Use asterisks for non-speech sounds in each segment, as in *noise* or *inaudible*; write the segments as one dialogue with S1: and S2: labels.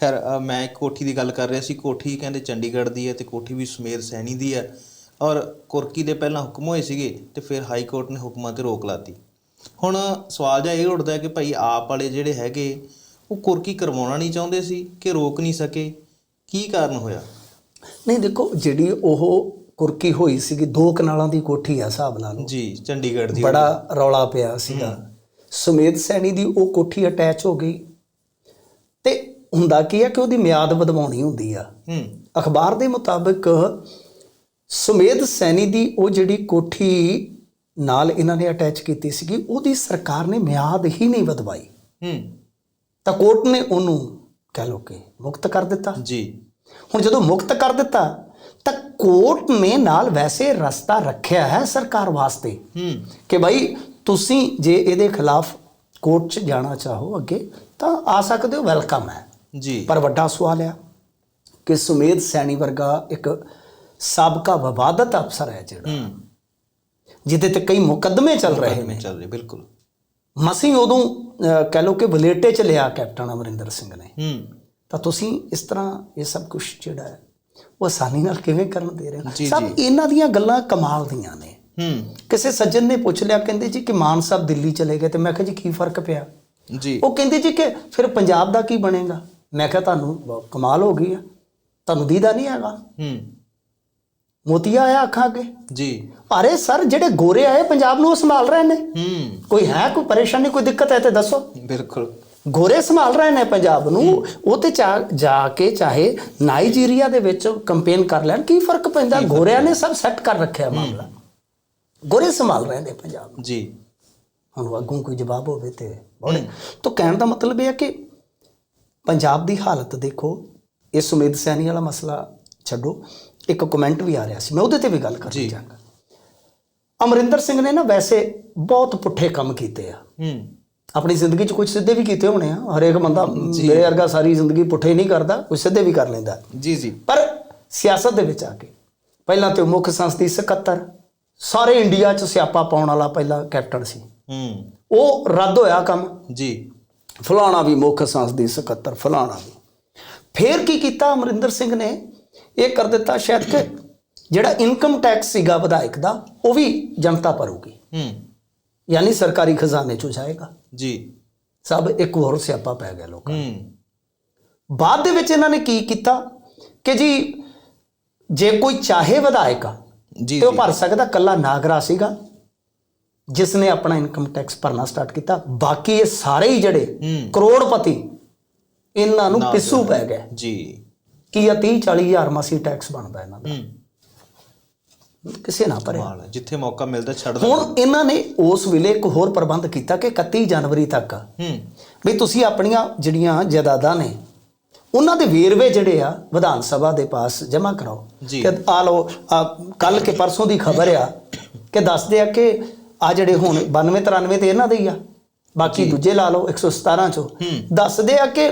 S1: ਖੈਰ ਮੈਂ ਕੋਠੀ ਦੀ ਗੱਲ ਕਰ ਰਿਹਾ ਸੀ। ਕੋਠੀ ਕਹਿੰਦੇ ਚੰਡੀਗੜ੍ਹ ਦੀ ਹੈ ਤੇ ਕੋਠੀ ਵੀ ਸੁਮੇਧ ਸੈਣੀ ਦੀ ਹੈ। ਔਰ ਕੁਰਕੀ ਦੇ ਪਹਿਲਾਂ ਹੁਕਮ ਹੋਏ ਸੀਗੇ ਤੇ ਫਿਰ ਹਾਈ ਕੋਰਟ ਨੇ ਹੁਕਮਾਂ ਤੇ ਰੋਕ ਲਾਤੀ। ਹੁਣ ਸਵਾਲ ਜਿਹਾ ਇਹ ਉੱਠਦਾ ਹੈ ਕਿ ਭਾਈ ਆਪ ਵਾਲੇ ਜਿਹੜੇ ਹੈਗੇ ਉਹ ਕੁਰਕੀ ਕਰਵਾਉਣਾ ਨਹੀਂ ਚਾਹੁੰਦੇ ਸੀ ਕਿ ਰੋਕ ਨਹੀਂ ਸਕੇ? ਕੀ ਕਾਰਨ ਹੋਇਆ?
S2: ਨਹੀਂ ਦੇਖੋ ਜਿਹੜੀ ਉਹ ਕੁਰਕੀ ਹੋਈ ਸੀਗੀ ਦੋ ਕਨਾਲਾਂ ਦੀ ਕੋਠੀ ਆ ਹਿਸਾਬ ਨਾਲ।
S1: ਜੀ ਚੰਡੀਗੜ੍ਹ ਦੀ
S2: ਬੜਾ ਰੌਲਾ ਪਿਆ ਸੀਗਾ। ਸੁਮੇਧ ਸੈਣੀ ਦੀ ਉਹ ਕੋਠੀ ਅਟੈਚ ਹੋ ਗਈ ਤੇ ਹੁੰਦਾ ਕੀ ਹੈ ਕਿ ਉਹਦੀ ਮਿਆਦ ਵਧਵਾਉਣੀ ਹੁੰਦੀ ਆ।
S1: ਹੂੰ।
S2: ਅਖਬਾਰ ਦੇ ਮੁਤਾਬਕ ਸੁਮੇਧ ਸੈਣੀ ਦੀ ਉਹ ਜਿਹੜੀ ਕੋਠੀ ਨਾਲ ਇਹਨਾਂ ਨੇ ਅਟੈਚ ਕੀਤੀ ਸੀਗੀ ਉਹਦੀ ਸਰਕਾਰ ਨੇ ਮਿਆਦ ਹੀ ਨਹੀਂ ਵਧਵਾਈ।
S1: ਹੂੰ।
S2: ਤਾਂ ਕੋਰਟ ਨੇ ਉਹਨੂੰ ਕਹਿ ਲੋ ਕਿ ਮੁਕਤ ਕਰ ਦਿੱਤਾ।
S1: ਜੀ।
S2: ਹੁਣ ਜਦੋਂ ਮੁਕਤ ਕਰ ਦਿੱਤਾ ਤਾਂ ਕੋਰਟ ਨੇ ਨਾਲ ਵੈਸੇ ਰਸਤਾ ਰੱਖਿਆ ਹੈ ਸਰਕਾਰ ਵਾਸਤੇ।
S1: ਹੂੰ।
S2: ਕਿ ਭਾਈ ਤੁਸੀਂ ਜੇ ਇਹਦੇ ਖਿਲਾਫ ਕੋਰਟ 'ਚ ਜਾਣਾ ਚਾਹੋ ਅੱਗੇ ਤਾਂ ਆ ਸਕਦੇ ਹੋ ਵੈਲਕਮ ਹੈ।
S1: ਜੀ।
S2: ਪਰ ਵੱਡਾ ਸਵਾਲ ਆ ਕਿ ਸੁਮੇਧ ਸੈਣੀ ਵਰਗਾ ਇੱਕ ਸਾਬਕਾ ਵਿਵਾਦਤ ਅਫਸਰ ਹੈ ਜਿਹੜਾ ਜਿਹਦੇ ਤੇ ਕਈ ਮੁਕੱਦਮੇ ਚੱਲ ਰਹੇ ਨੇ।
S1: ਚੱਲ ਰਹੀ ਬਿਲਕੁਲ।
S2: ਮਸੀਂ ਉਦੋਂ ਕਹਿ ਲੋ ਕਿ ਬਲੇਟੇ ਚ ਲਿਆ ਕੈਪਟਨ ਅਮਰਿੰਦਰ ਸਿੰਘ ਨੇ।
S1: ਹੂੰ।
S2: ਤਾਂ ਤੁਸੀਂ ਇਸ ਤਰ੍ਹਾਂ ਇਹ ਸਭ ਕੁਝ ਜਿਹੜਾ ਹੈ ਉਹ ਆਸਾਨੀ ਨਾਲ ਕਿਵੇਂ ਕਰਨ ਦੇ ਰਹੇ ਸਭ ਇਹਨਾਂ ਦੀਆਂ ਗੱਲਾਂ ਕਮਾਲ ਦੀਆਂ ਨੇ।
S1: ਹੂੰ।
S2: ਕਿਸੇ ਸੱਜਣ ਨੇ ਪੁੱਛ ਲਿਆ ਕਹਿੰਦੇ ਜੀ ਕਿ ਮਾਨ ਸਾਹਿਬ ਦਿੱਲੀ ਚਲੇ ਗਏ ਤੇ ਮੈਂ ਕਿਹਾ ਜੀ ਕੀ ਫ਼ਰਕ ਪਿਆ?
S1: ਜੀ।
S2: ਉਹ ਕਹਿੰਦੇ ਜੀ ਕਿ ਫਿਰ ਪੰਜਾਬ ਦਾ ਕੀ ਬਣੇਗਾ? ਮੈਂ ਕਿਹਾ ਤੁਹਾਨੂੰ ਕਮਾਲ ਹੋ ਗਈ ਆ। ਤੁਹਾਨੂੰ ਦੀਦਾ ਨਹੀਂ ਹੈਗਾ।
S1: ਹੂੰ।
S2: ਮੋਤੀਆ ਆਇਆ ਅੱਖਾਂ ਅੱਗੇ।
S1: ਜੀ।
S2: ਅਰੇ ਸਰ ਜਿਹੜੇ ਗੋਰੇ ਆਏ ਪੰਜਾਬ ਨੂੰ ਉਹ ਸੰਭਾਲ ਰਹੇ ਨੇ।
S1: ਹੂੰ।
S2: ਕੋਈ ਹੈ ਕੋਈ ਪਰੇਸ਼ਾਨੀ ਕੋਈ ਦਿੱਕਤ ਹੈ ਤੇ ਦੱਸੋ।
S1: ਬਿਲਕੁਲ।
S2: ਗੋਰੇ ਸੰਭਾਲ ਰਹੇ ਨੇ ਪੰਜਾਬ ਨੂੰ। ਉਹ ਤੇ ਜਾ ਕੇ ਚਾਹੇ ਨਾਈਜੀਰੀਆ ਦੇ ਵਿੱਚ ਕੰਪੇਨ ਕਰ ਲੈਣ ਕੀ ਫ਼ਰਕ ਪੈਂਦਾ? ਗੋਰਿਆਂ ਨੇ ਸਭ ਸੈੱਟ ਕਰ ਰੱਖਿਆ ਮਾਮਲਾ। ਗੋਰੇ ਸੰਭਾਲ ਰਹੇ ਨੇ ਪੰਜਾਬ
S1: ਜੀ।
S2: ਹੁਣ ਅੱਗੋਂ ਕੋਈ ਜਵਾਬ ਹੋਵੇ ਤੇ ਬੋਲੇ। ਤਾਂ ਕਹਿਣ ਦਾ ਮਤਲਬ ਇਹ ਹੈ ਕਿ ਪੰਜਾਬ ਦੀ ਹਾਲਤ ਦੇਖੋ ਇਹ ਸੁਮੇਧ ਸੈਣੀ ਵਾਲਾ ਮਸਲਾ ਛੱਡੋ ਇੱਕ ਕਮੈਂਟ ਵੀ ਆ ਰਿਹਾ ਸੀ ਮੈਂ ਉਹਦੇ ਤੇ ਵੀ ਗੱਲ ਕਰਨੀ ਚਾਹਾਂਗਾ। ਅਮਰਿੰਦਰ ਸਿੰਘ ਨੇ ਨਾ ਵੈਸੇ ਬਹੁਤ ਪੁੱਠੇ ਕੰਮ ਕੀਤੇ ਆ।
S1: ਹੂੰ।
S2: ਆਪਣੀ ਜ਼ਿੰਦਗੀ 'ਚ ਕੁਝ ਸਿੱਧੇ ਵੀ ਕੀਤੇ ਹੋਣੇ ਆ ਹਰੇਕ ਬੰਦਾ ਮੇਰੇ ਵਰਗਾ ਸਾਰੀ ਜ਼ਿੰਦਗੀ ਪੁੱਠੇ ਨਹੀਂ ਕਰਦਾ ਕੁਝ ਸਿੱਧੇ ਵੀ ਕਰ ਲੈਂਦਾ।
S1: ਜੀ ਜੀ।
S2: ਪਰ ਸਿਆਸਤ ਦੇ ਵਿੱਚ ਆ ਕੇ ਪਹਿਲਾਂ ਤੇ ਉਹ ਮੁੱਖ ਸੰਸਦੀ ਸਕੱਤਰ ਸਾਰੇ ਇੰਡੀਆ 'ਚ ਸਿਆਪਾ ਪਾਉਣ ਵਾਲਾ ਪਹਿਲਾ ਕੈਪਟਨ ਸੀ।
S1: ਹੂੰ।
S2: ਉਹ ਰੱਦ ਹੋਇਆ ਕੰਮ।
S1: ਜੀ।
S2: ਫਲਾਣਾ ਵੀ ਮੁੱਖ ਸੰਸਦੀ ਸਕੱਤਰ ਫਲਾਣਾ ਵੀ। ਫੇਰ ਕੀ ਕੀਤਾ ਅਮਰਿੰਦਰ ਸਿੰਘ ਨੇ? ਇਹ ਕਰ ਦਿੱਤਾ ਸ਼ਾਇਦ ਕਿ ਜਿਹੜਾ ਇਨਕਮ ਟੈਕਸ ਸੀਗਾ ਵਿਧਾਇਕ ਦਾ ਉਹ ਵੀ ਜਨਤਾ ਭਰੂਗੀ।
S1: ਹੂੰ।
S2: ਯਾਨੀ ਸਰਕਾਰੀ ਖਜ਼ਾਨੇ 'ਚੋਂ ਜਾਏਗਾ।
S1: ਜੀ।
S2: ਸਭ ਇੱਕ ਹੋਰ ਸਿਆਪਾ ਪੈ ਗਿਆ ਲੋਕਾਂ।
S1: ਹੂੰ।
S2: ਬਾਅਦ ਦੇ ਵਿੱਚ ਇਹਨਾਂ ਨੇ ਕੀ ਕੀਤਾ ਕਿ ਜੀ ਜੇ ਕੋਈ ਚਾਹੇ ਵਿਧਾਇਕ
S1: ਜੀ
S2: ਤੇ ਉਹ ਭਰ ਸਕਦਾ ਕੱਲਾ ਨਾਗਰਾ ਸੀਗਾ। ਜਿਸ ਨੇ ਆਪਣਾ ਇਨਕਮ ਟੈਕਸ ਭਰਨਾ ਸਟਾਰਟ ਕੀਤਾ ਬਾਕੀ ਇਹ ਸਾਰੇ ਹੀ ਜਿਹੜੇ। ਕਰੋੜਪਤੀ ਇਹਨਾਂ ਨੂੰ ਪਿੱਸੂ ਪੈ ਗਏ।
S1: ਜੀ।
S2: ਕੀ ਆ 30 40 ਹਜ਼ਾਰ ਮਾਸੀ ਟੈਕਸ ਬਣਦਾ ਇਹਨਾਂ ਦਾ? ਕਿਸੇ ਨਾ
S1: ਮਾਲ ਜਿੱਥੇ ਮੌਕਾ ਮਿਲਦਾ ਛੱਡ ਦੋ
S2: ਹੁਣ ਇਹਨਾਂ ਨੇ ਉਸ ਵੇਲੇ ਇੱਕ ਹੋਰ ਪ੍ਰਬੰਧ ਕੀਤਾ ਕਿ 31 ਜਨਵਰੀ ਤੱਕ।
S1: ਹੂੰ।
S2: ਵੀ ਤੁਸੀਂ ਆਪਣੀਆਂ ਜਿਹੜੀਆਂ ਜਾਇਦਾਦਾਂ ਨੇ ਉਹਨਾਂ ਦੇ ਵੇਰਵੇ ਜਿਹੜੇ ਆ ਵਿਧਾਨ ਸਭਾ ਦੇ ਪਾਸ ਜਮ੍ਹਾਂ ਕਰਾਓ। ਕਿ ਆ ਲਓ ਕੱਲ ਕੇ ਪਰਸੋਂ ਦੀ ਖਬਰ ਆ ਕਿ ਦੱਸਦੇ ਆ ਕਿ ਆ ਜਿਹੜੇ ਹੁਣ 92 93 ਤੇ ਇਹਨਾਂ ਦੇ ਹੀ ਆ। ਬਾਕੀ ਦੂਜੇ ਲਾ ਲਓ 117 ਚੋਂ। ਦੱਸਦੇ ਆ ਕਿ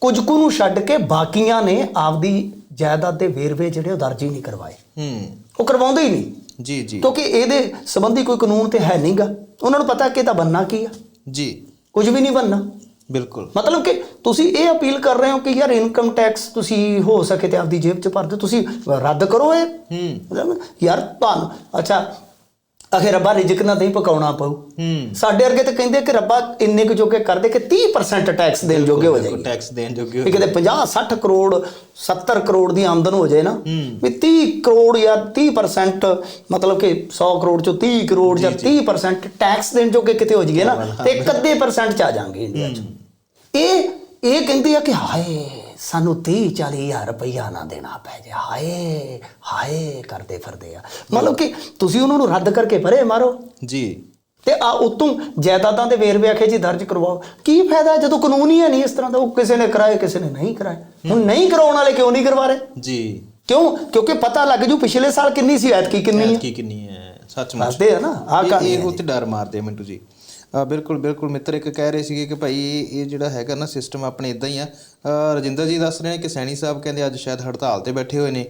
S2: ਕੁਝ ਕੁ ਨੂੰ ਛੱਡ ਕੇ ਬਾਕੀਆਂ ਨੇ ਆਪਦੀ ਜਾਇਦਾਦ ਦੇ ਵੇਰਵੇ ਜਿਹੜੇ ਉਹ ਦਰਜ ਹੀ ਨਹੀਂ ਕਰਵਾਏ।
S1: ਹੂੰ।
S2: ਉਹ ਕਰਵਾਉਂਦੇ ਹੀ ਨਹੀਂ।
S1: ਜੀ ਜੀ।
S2: ਕਿਉਂਕਿ ਇਹਦੇ ਸੰਬੰਧੀ ਕੋਈ ਕਾਨੂੰਨ ਤੇ ਹੈ ਨਹੀਂਗਾ। ਉਹਨਾਂ ਨੂੰ ਪਤਾ ਕਿ ਇਹਦਾ ਬੰਨਾ ਕੀ ਆ।
S1: ਜੀ।
S2: ਕੁਝ ਵੀ ਨਹੀਂ ਬੰਨਾ
S1: ਬਿਲਕੁਲ।
S2: ਮਤਲਬ ਕਿ ਤੁਸੀਂ ਇਹ ਅਪੀਲ ਕਰ ਰਹੇ ਹੋ ਕਿ ਯਾਰ ਇਨਕਮ ਟੈਕਸ ਤੁਸੀਂ ਹੋ ਸਕੇ ਤੇ ਆਪਦੀ ਜੇਬ 'ਚ ਭਰ ਦਿਓ। ਤੁਸੀਂ ਰੱਦ ਕਰੋ ਇਹ।
S1: ਹੂੰ।
S2: ਯਾਰ ਤੁਹਾਨੂੰ ਅੱਛਾ ਅਖੇ ਰੱਬਾ ਰਿਜਕ ਨਾ ਨਹੀਂ ਪਕਾਉਣਾ ਪਊ।
S1: ਹੂੰ।
S2: ਸਾਡੇ ਵਰਗੇ ਤੇ ਕਹਿੰਦੇ ਕਿ ਰੱਬਾ ਇੰਨੇ ਕੁ ਜੋਗੇ ਕਰ ਦੇ ਕਿ 30% ਟੈਕਸ ਦੇਣ ਜੋਗੇ ਹੋ ਜਾਈਏ।
S1: ਟੈਕਸ ਦੇਣ ਜੋਗੇ
S2: ਵੀ ਕਿਤੇ 50 60 ਕਰੋੜ 70 ਕਰੋੜ ਦੀ ਆਮਦਨ ਹੋ ਜਾਏ ਨਾ ਵੀ 30 ਕਰੋੜ ਜਾਂ 30% ਮਤਲਬ ਕਿ 100 ਕਰੋੜ ਚੋਂ 30 ਕਰੋੜ ਜਾਂ 30% ਟੈਕਸ ਦੇਣ ਜੋਗੇ ਕਿਤੇ ਹੋ ਜਾਈਏ ਨਾ ਤੇ ਇੱਕ ਅੱਧੇ ਪਰਸੈਂਟ ਚ ਆ ਜਾਾਂਗੇ ਇੰਡੀਆ ਚ। ਇਹ ਇਹ ਕਹਿੰਦੇ ਆ ਕਿ ਹਾਏ ਸਾਨੂੰ 30 40 ਹਜ਼ਾਰ ਰੁਪਈਆ ਨਾ ਦੇਣਾ ਪੈ ਜਾ। ਹਾਏ ਹਾਏ ਕਰਦੇ ਫਿਰਦੇ ਆ। ਮਤਲਬ ਕਿ ਤੁਸੀਂ ਉਹਨਾਂ ਨੂੰ ਰੱਦ ਕਰਕੇ ਪਰੇ ਮਾਰੋ।
S1: ਜੀ।
S2: ਤੇ ਆ ਉਤੋਂ ਜਾਇਦਾਦਾਂ ਦੇ ਵੇਰਵੇ ਆਖੇ ਜੀ ਦਰਜ ਕਰਵਾਓ। ਕੀ ਫਾਇਦਾ ਜਦੋਂ ਕਾਨੂੰਨ ਹੀ ਨਹੀਂ ਇਸ ਤਰ੍ਹਾਂ ਦਾ ਉਹ ਕਿਸੇ ਨੇ ਕਰਾਏ ਕਿਸੇ ਨੇ ਨਹੀਂ ਕਰਾਏ। ਹੁਣ ਨਹੀਂ ਕਰਾਉਣ ਵਾਲੇ ਕਿਉਂ ਨਹੀਂ ਕਰਵਾ ਰਹੇ?
S1: ਜੀ।
S2: ਕਿਉਂ? ਕਿਉਂਕਿ ਪਤਾ ਲੱਗ ਜੂ ਪਿਛਲੇ ਸਾਲ ਕਿੰਨੀ ਸੀ ਐਤਕੀ ਕਿੰਨੀ ਹੈ।
S1: ਕੀ ਕਿੰਨੀ ਹੈ ਸੱਚਮੁੱਚ।
S2: ਦੱਸਦੇ ਆ ਨਾ ਆ
S1: ਇਹ- ਉਹ ਤੇ ਡਰ ਮਾਰਦੇ ਮਿੰਟੂ ਜੀ। ਬਿਲਕੁਲ ਬਿਲਕੁਲ ਮਿੱਤਰ ਇੱਕ ਕਹਿ ਰਹੇ ਸੀਗੇ ਕਿ ਭਾਈ ਇਹ ਜਿਹੜਾ ਹੈਗਾ ਨਾ ਸਿਸਟਮ ਆਪਣੇ ਇਦਾਂ ਹੀ ਆ। ਰਜਿੰਦਰ ਜੀ ਦੱਸ ਰਹੇ ਨੇ ਕਿ ਸੈਣੀ ਸਾਹਿਬ ਕਹਿੰਦੇ ਅੱਜ ਸ਼ਾਇਦ ਹੜਤਾਲ ਤੇ ਬੈਠੇ ਹੋਏ ਨੇ।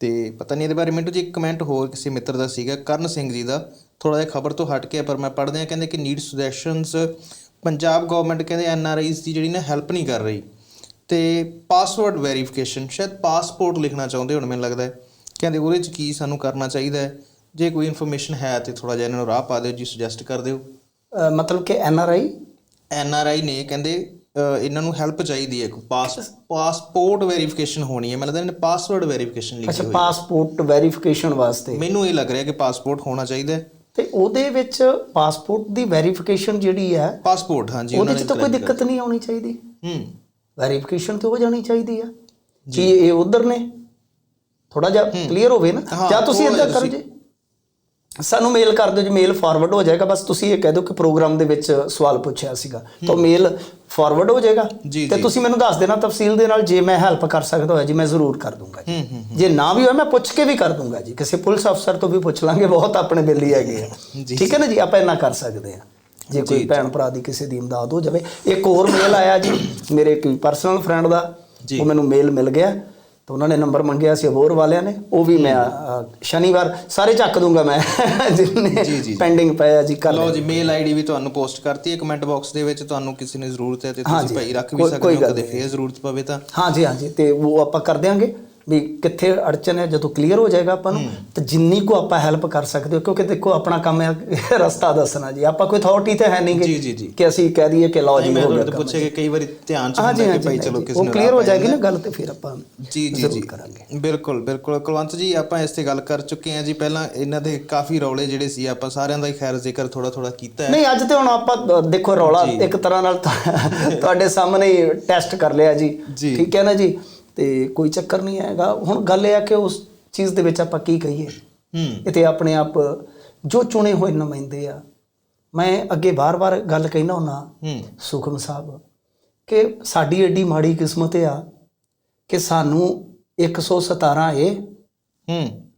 S1: ਤੇ ਪਤਾ ਨਹੀਂ ਇਹਦੇ ਬਾਰੇ ਮਿੰਟੂ ਜੀ ਇੱਕ ਕਮੈਂਟ ਹੋਰ ਕਿਸੇ ਮਿੱਤਰ ਦਾ ਸੀਗਾ, ਕਰਨ ਸਿੰਘ ਜੀ ਦਾ। ਥੋੜਾ ਜਿਹਾ ਖਬਰ ਤੋਂ ਹਟ ਕੇ ਪਰ ਮੈਂ ਪੜ੍ਹਦੇ ਆ ਕਹਿੰਦੇ ਕਿ ਨੀਡ ਸੁਜੈਸ਼ਨਸ ਪੰਜਾਬ ਗਵਰਨਮੈਂਟ ਕਹਿੰਦੇ ਐਨ ਆਰ ਆਈਜ਼ ਦੀ ਜਿਹੜੀ ਨਾ ਹੈਲਪ ਨਹੀਂ ਕਰ ਰਹੀ। ਤੇ ਪਾਸਵਰਡ ਵੈਰੀਫਿਕੇਸ਼ਨ ਸ਼ਾਇਦ ਪਾਸਪੋਰਟ ਲਿਖਣਾ ਚਾਹੁੰਦੇ ਹੁਣ ਮੈਨੂੰ ਲੱਗਦਾ ਹੈ। ਕਹਿੰਦੇ ਉਹਦੇ ਚ ਕੀ ਸਾਨੂੰ ਕਰਨਾ ਚਾਹੀਦਾ ਹੈ? ਜੇ ਕੋਈ ਇਨਫੋਰਮੇਸ਼ਨ ਹੈ ਤੇ ਥੋੜਾ ਜਿਹਾ ਇਹਨਾਂ ਨੂੰ ਰਾਹ ਪਾ ਦਿਓ ਜੀ ਸੁਜੈਸਟ ਕਰ ਦਿਓ।
S2: ਮਤਲਬ ਕਿ N R I?
S1: N R I ਨੇ ਕਹਿੰਦੇ ਇਹਨਾਂ ਨੂੰ ਹੈਲਪ ਚਾਹੀਦੀ ਹੈ ਪਾਸ ਪਾਸਪੋਰਟ ਵੈਰੀਫਿਕੇਸ਼ਨ ਹੋਣੀ ਹੈ। ਲੱਗਦਾ ਇਹਨੇ ਪਾਸਵਰਡ ਵੈਰੀਫਿਕੇਸ਼ਨ ਲਿਖੀ
S2: ਅੱਛਾ
S1: ਹੋਈ
S2: ਪਾਸਪੋਰਟ ਵੈਰੀਫਿਕੇਸ਼ਨ ਵਾਸਤੇ।
S1: ਮੈਨੂੰ ਇਹ ਲੱਗ ਰਿਹਾ ਕਿ ਪਾਸਪੋਰਟ ਹੋਣਾ ਚਾਹੀਦਾ ਹੈ।
S2: ਤੇ ਉਹਦੇ ਵਿੱਚ ਪਾਸਪੋਰਟ ਦੀ ਵੈਰੀਫਿਕੇਸ਼ਨ ਜਿਹੜੀ ਹੈ
S1: ਪਾਸਪੋਰਟ ਹਾਂਜੀ
S2: ਉਹਦੇ
S1: ਉਹਨਾਂ
S2: 'ਚ
S1: ਨੇ
S2: ਤਾਂ ਕੋਈ ਦਿੱਕਤ ਨਹੀਂ ਆਉਣੀ ਚਾਹੀਦੀ।
S1: ਹੂੰ।
S2: ਵੈਰੀਫਿਕੇਸ਼ਨ ਤੇ ਹੋ ਜਾਣੀ ਚਾਹੀਦੀ ਆ। ਜੀ। ਇਹ ਉਧਰ ਨੇ? ਥੋੜਾ ਜਿਹਾ ਕਲੀਅਰ ਹੋਵੇ ਨਾ।
S1: ਹਾਂ,
S2: ਜਾਂ ਤੁਸੀਂ ਇਦਾਂ ਕਰੋ ਜੀ। ਸਾਨੂੰ ਮੇਲ ਕਰ ਦਿਓ ਜੀ ਮੇਲ ਫਾਰਵਰਡ ਹੋ ਜਾਏਗਾ। ਬਸ ਤੁਸੀਂ ਇਹ ਕਹਿ ਦਿਓ ਕਿ ਪ੍ਰੋਗਰਾਮ ਦੇ ਵਿੱਚ ਸਵਾਲ ਪੁੱਛਿਆ ਸੀਗਾ। ਤਾਂ ਮੇਲ ਫਾਰਵਰਡ ਹੋ ਜਾਏਗਾ। ਤੇ। ਤੁਸੀਂ ਮੈਨੂੰ ਦੱਸ ਦੇਣਾ ਤਫਸੀਲ ਦੇ ਨਾਲ ਜੇ ਮੈਂ ਹੈਲਪ ਕਰ ਸਕਦਾ ਹੋਇਆ ਜੀ ਮੈਂ ਜ਼ਰੂਰ ਕਰ ਦੂੰਗਾ ਜੀ। ਜੇ ਨਾ ਵੀ ਹੋਇਆ ਮੈਂ ਪੁੱਛ ਕੇ ਵੀ ਕਰ ਦੂੰਗਾ ਜੀ। ਕਿਸੇ ਪੁਲਿਸ ਅਫਸਰ ਤੋਂ ਵੀ ਪੁੱਛ ਲਾਂਗੇ ਬਹੁਤ ਆਪਣੇ ਬੇਲੀ ਹੈਗੇ ਆ। ਠੀਕ ਹੈ ਨਾ ਜੀ? ਆਪਾਂ ਇੰਨਾ ਕਰ ਸਕਦੇ ਆ ਜੇ ਕੋਈ ਭੈਣ ਭਰਾ ਦੀ ਕਿਸੇ ਦੀ ਇਮਦਾਦ ਹੋ ਜਾਵੇ। ਇੱਕ ਹੋਰ ਮੇਲ ਆਇਆ ਜੀ ਮੇਰੇ ਕੋਈ ਪਰਸਨਲ ਫਰੈਂਡ ਦਾ। ਉਹ ਮੈਨੂੰ ਮੇਲ ਮਿਲ ਗਿਆ। ਤਾਂ ਉਹਨਾਂ ਨੇ ਨੰਬਰ ਮੰਗਿਆ ਸੀ ਅਬੋਰ ਵਾਲਿਆਂ ਨੇ ਉਹ ਵੀ ਮੈਂ ਸ਼ਨੀਵਾਰ ਸਾਰੇ ਚੱਕ ਦੂੰਗਾ ਮੈਂ ਜਿੰਨੇ। ਪੈਂਡਿੰਗ ਪਏ ਆ ਜੀ ਕਰ
S1: ਲਓ ਜੀ ਮੇਲ ਆਈਡੀ ਵੀ ਤੁਹਾਨੂੰ ਪੋਸਟ ਕਰਤੀ ਹੈ ਕਮੈਂਟ ਬਾਕਸ ਦੇ ਵਿੱਚ ਤੁਹਾਨੂੰ ਕਿਸੇ ਨੇ ਜ਼ਰੂਰਤ ਹੈ ਤੇ ਤੁਸੀਂ ਭਾਈ ਰੱਖ ਵੀ ਸਕਦੇ ਹੋ ਕਦੇ। ਫੇਰ ਜ਼ਰੂਰਤ ਪਵੇ ਤਾਂ
S2: ਹਾਂਜੀ ਹਾਂਜੀ ਤੇ ਉਹ ਆਪਾਂ ਕਰ ਦਿਆਂਗੇ ਵੀ ਕਿੱਥੇ ਅੜਚਨ ਹੈ ਜਦੋਂ ਕਲੀਅਰ ਹੋ ਜਾਏਗਾ ਆਪਾਂ ਨੂੰ ਤਾਂ ਜਿੰਨੀ ਕੋ ਆਪਾਂ ਹੈਲਪ ਕਰ ਸਕਦੇ ਹੋ ਕਿਉਂਕਿ ਦੇਖੋ ਆਪਣਾ ਕੰਮ ਹੈ *laughs* ਰਸਤਾ ਦੱਸਣਾ ਜੀ। ਆਪਾਂ ਕੋਈ ਅਥਾਰਟੀ ਤੇ ਹੈ ਨਹੀਂ
S1: ਜੀ।
S2: ਕਿ ਅਸੀਂ ਕਹਿ ਦਈਏ ਕਿ ਲਓ ਜੀ ਹੋ ਗਿਆ।
S1: ਪੁੱਛਿਆ ਕਿ ਕਈ ਵਾਰੀ ਧਿਆਨ ਚ ਹੁੰਦਾ ਕਿ ਭਾਈ ਚਲੋ ਕਿਸੇ
S2: ਉਹ
S1: ਨੂੰ
S2: ਕਲੀਅਰ ਹੋ ਜਾਏਗੀ ਨਾ। ਗੱਲ ਤੇ ਫਿਰ ਆਪਾਂ
S1: ਜੀ ਜੀ ਜੀ।
S2: ਕਰਾਂਗੇ।
S1: ਬਿਲਕੁਲ ਬਿਲਕੁਲ। ਕੁਲਵੰਤ ਜੀ ਆਪਾਂ ਇਸ ਤੇ ਗੱਲ ਕਰ ਚੁੱਕੇ ਹਾਂ ਜੀ। ਪਹਿਲਾਂ ਇਹਨਾਂ ਦੇ ਕਾਫੀ ਰੌਲੇ ਜਿਹੜੇ ਸੀ ਆਪਾਂ ਸਾਰਿਆਂ ਦਾ ਹੀ ਖੈਰ ਜ਼ਿਕਰ ਥੋੜਾ ਥੋੜਾ ਕੀਤਾ ਹੈ।
S2: ਨਹੀਂ ਅੱਜ ਤੇ ਹੁਣ ਆਪਾਂ ਦੇਖੋ ਰੌਲਾ ਇੱਕ ਤਰ੍ਹਾਂ ਨਾਲ *laughs* ਤੁਹਾਡੇ ਸਾਹਮਣੇ ਟੈਸਟ ਕਰ ਲਿਆ ਜੀ। ਠੀਕ ਹੈ ਨਾ ਜੀ? ਤੇ ਕੋਈ ਚੱਕਰ ਨਹੀਂ ਆਏਗਾ ਹੁਣ ਗੱਲ ਇਹ ਆ ਕਿ ਉਸ ਚੀਜ਼ ਦੇ ਵਿੱਚ ਆਪਾਂ ਕੀ ਕਹੀਏ?
S1: ਹੂੰ।
S2: ਇਹ ਤੇ ਆਪਣੇ ਆਪ ਜੋ ਚੁਣੇ ਹੋਏ ਨੁਮਾਇੰਦੇ ਆ। ਮੈਂ ਅੱਗੇ ਬਾਰ-ਬਾਰ ਗੱਲ ਕਹਿਣਾ ਹੁੰਨਾ
S1: ਹੂੰ।
S2: ਸੁਖਮ ਸਾਹਿਬ ਕਿ ਸਾਡੀ ਏਡੀ ਮਾੜੀ ਕਿਸਮਤ ਆ ਕਿ ਸਾਨੂੰ 117 ਏ।
S1: ਹੂੰ।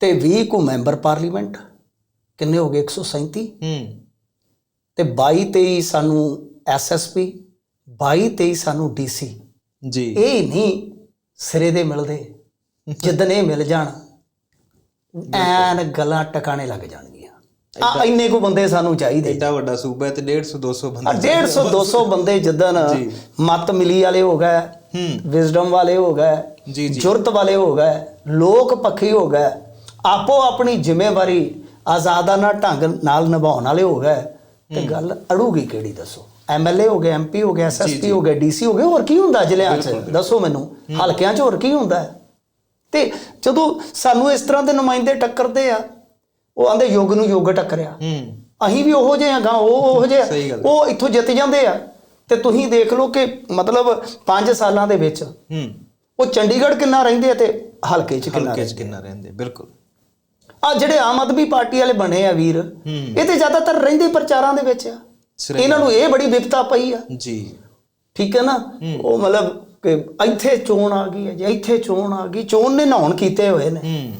S2: ਤੇ 20 ਕੋ ਮੈਂਬਰ ਪਾਰਲੀਮੈਂਟ ਕਿੰਨੇ ਹੋ ਗਏ? 137
S1: ਹੂੰ।
S2: ਤੇ 22 23 ਸਾਨੂੰ ਐਸਐਸਪੀ 22 23 ਸਾਨੂੰ ਡੀਸੀ
S1: ਜੀ।
S2: ਇਹ ਨਹੀਂ ਸਿਰੇ ਦੇ ਮਿਲਦੇ ਜਿੱਦਣ ਇਹ ਮਿਲ ਜਾਣ ਐਨ ਗੱਲਾਂ ਟਿਕਾਣੇ ਲੱਗ ਜਾਣਗੀਆਂ। ਆ ਇੰਨੇ ਕੋ ਬੰਦੇ ਸਾਨੂੰ ਚਾਹੀਦੇ।
S1: ਐਡਾ ਵੱਡਾ ਸੂਬਾ ਹੈ ਤੇ 150 200
S2: ਆ
S1: ਬੰਦੇ
S2: 150 200 ਬੰਦੇ ਜਿੱਦਣ
S1: ਜੀ।
S2: ਮਤ ਮਿਲੀ ਵਾਲੇ ਹੋ ਗਏ
S1: ਹੂੰ।
S2: ਵਿਜ਼ਡਮ ਵਾਲੇ ਹੋ ਗਏ
S1: ਜੀ ਜੀ।
S2: ਜੁਰਤ ਵਾਲੇ ਹੋ ਗਏ ਲੋਕ ਪੱਖੀ ਹੋ ਗਏ ਆਪੋ ਆਪਣੀ ਜ਼ਿੰਮੇਵਾਰੀ ਆਜ਼ਾਦਾਨਾ ਢੰਗ ਨਾਲ ਨਿਭਾਉਣ ਵਾਲੇ ਹੋ ਗਏ ਤੇ ਗੱਲ ਅੜੂਗੀ ਕਿਹੜੀ ਦੱਸੋ? ਐਮਐਲਏ ਹੋ ਗਏ ਐਮਪੀ ਹੋ ਗਏ ਐਸਐਸਪੀ ਹੋ ਗਏ ਡੀਸੀ ਹੋ ਗਏ ਹੋਰ ਕੀ ਹੁੰਦਾ ਜ਼ਿਲ੍ਹਿਆਂ 'ਚ? ਦੱਸੋ ਮੈਨੂੰ ਹਲਕਿਆਂ 'ਚ ਹੋਰ ਕੀ ਹੁੰਦਾ? ਤੇ ਜਦੋਂ ਸਾਨੂੰ ਇਸ ਤਰ੍ਹਾਂ ਦੇ ਨੁਮਾਇੰਦੇ ਟੱਕਰਦੇ ਆ ਉਹ ਆਂਦੇ ਯੁੱਗ ਨੂੰ ਯੁੱਗ ਟੱਕਰਿਆ।
S1: ਹੂੰ।
S2: ਅਸੀਂ ਵੀ ਉਹੋ ਜਿਹੇ ਹਾਂ ਉਹ ਉਹੋ ਜਿਹੇ। ਉਹ ਇੱਥੋਂ ਜਿੱਤ ਜਾਂਦੇ ਆ। ਤੇ ਤੁਸੀਂ ਦੇਖ ਲਓ ਕਿ ਮਤਲਬ 5 ਸਾਲਾਂ ਦੇ ਵਿੱਚ
S1: ਹੂੰ।
S2: ਉਹ ਚੰਡੀਗੜ੍ਹ ਕਿੰਨਾ ਰਹਿੰਦੇ ਆ ਤੇ ਹਲਕੇ 'ਚ ਕਿੰਨਾ
S1: ਹਲਕੇ ਚ ਕਿੰਨਾ ਰਹਿੰਦੇ ਬਿਲਕੁਲ।
S2: ਆ ਜਿਹੜੇ ਆਮ ਆਦਮੀ ਪਾਰਟੀ ਵਾਲੇ ਬਣੇ ਆ ਵੀਰ ਇਹ ਤੇ ਜ਼ਿਆਦਾਤਰ ਰਹਿੰਦੇ ਪ੍ਰਚਾਰਾਂ ਦੇ ਵਿੱਚ ਆ। ਇਹਨਾਂ ਨੂੰ ਇਹ ਬੜੀ ਵਿਪਤਾ ਪਈ ਆ।
S1: ਜੀ।
S2: ਠੀਕ ਹੈ ਨਾ? ਉਹ ਮਤਲਬ ਕਿ ਇੱਥੇ ਚੋਣ ਆ ਗਈ ਹੈ ਜੀ ਇੱਥੇ ਚੋਣ ਆ ਗਈ ਚੋਣ ਨੇ ਨਹਾਉਣ ਕੀਤੇ ਹੋਏ ਨੇ।
S1: ਹੂੰ।